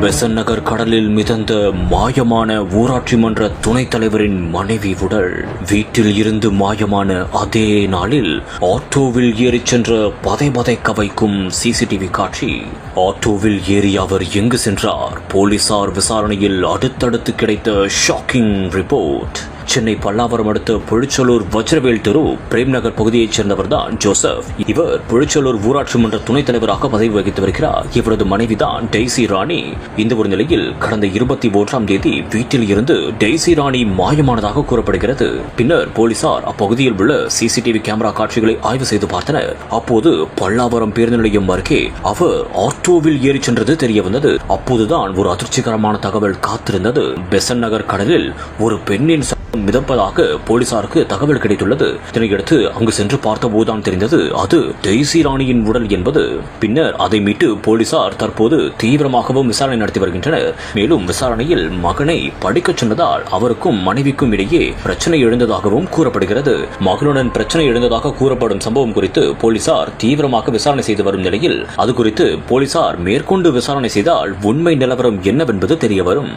பெசன் நகர் கடலில் மிதந்த மாயமான ஊராட்சி மன்ற துணைத் தலைவரின் மனைவி உடல். வீட்டில் இருந்து மாயமான அதே நாளில் ஆட்டோவில் ஏறிச் சென்ற பதை பதைக்க வைக்கும் சிசிடிவி காட்சி. ஆட்டோவில் ஏறி அவர் எங்கு சென்றார்? போலீசார் விசாரணையில் அடுத்தடுத்து கிடைத்த ஷாக்கிங் ரிப்போர்ட். சென்னை பல்லாவரம் அடுத்த புழிச்சலூர் வஜ்ரவேல் தெரு பிரேம் நகர் பகுதியைச் சேர்ந்தவர்தான் ஜோசப். இவர் புழிச்சலூர் ஊராட்சி மன்ற துணைத் தலைவராக பதவி வகித்து வருகிறார். இவரது மனைவிதான் டெய்சி ராணி. இந்த ஒரு நிலையில் கடந்த இருபத்தி ஒன்றாம் தேதி வீட்டில் இருந்து டெய்சி ராணி மாயமானதாக கூறப்படுகிறது. பின்னர் போலீசார் அப்பகுதியில் உள்ள சிசிடிவி கேமரா காட்சிகளை ஆய்வு செய்து பார்த்தனர். அப்போது பல்லாவரம் பேருந்து நிலையம் அருகே அவர் ஆட்டோவில் ஏறிச் சென்றது தெரிய வந்தது அப்போதுதான் ஒரு அதிர்ச்சிகரமான தகவல் காத்திருந்தது. பெசன் நகர் கடலில் ஒரு பெண்ணின் மிதப்பதாக போலீசாருக்கு தகவல் கிடைத்துள்ளது. இதனையடுத்து அங்கு சென்று பார்த்தபோதுதான் தெரிந்தது அது தேசி ராணியின் உடல் என்பது. பின்னர் அதை மீட்டு போலீசார் தற்போது தீவிரமாகவும் விசாரணை நடத்தி வருகின்றனர். மேலும் விசாரணையில் மகனை படிக்கச் சொன்னதால் அவருக்கும் மனைவிக்கும் இடையே பிரச்சனை எழுந்ததாகவும் கூறப்படுகிறது. மகனுடன் பிரச்சனை எழுந்ததாக கூறப்படும் சம்பவம் குறித்து போலீசார் தீவிரமாக விசாரணை செய்து வரும் நிலையில் அது குறித்து போலீசார் மேற்கொண்டு விசாரணை செய்தால் உண்மை நிலவரம் என்னவென்பது தெரிய வரும்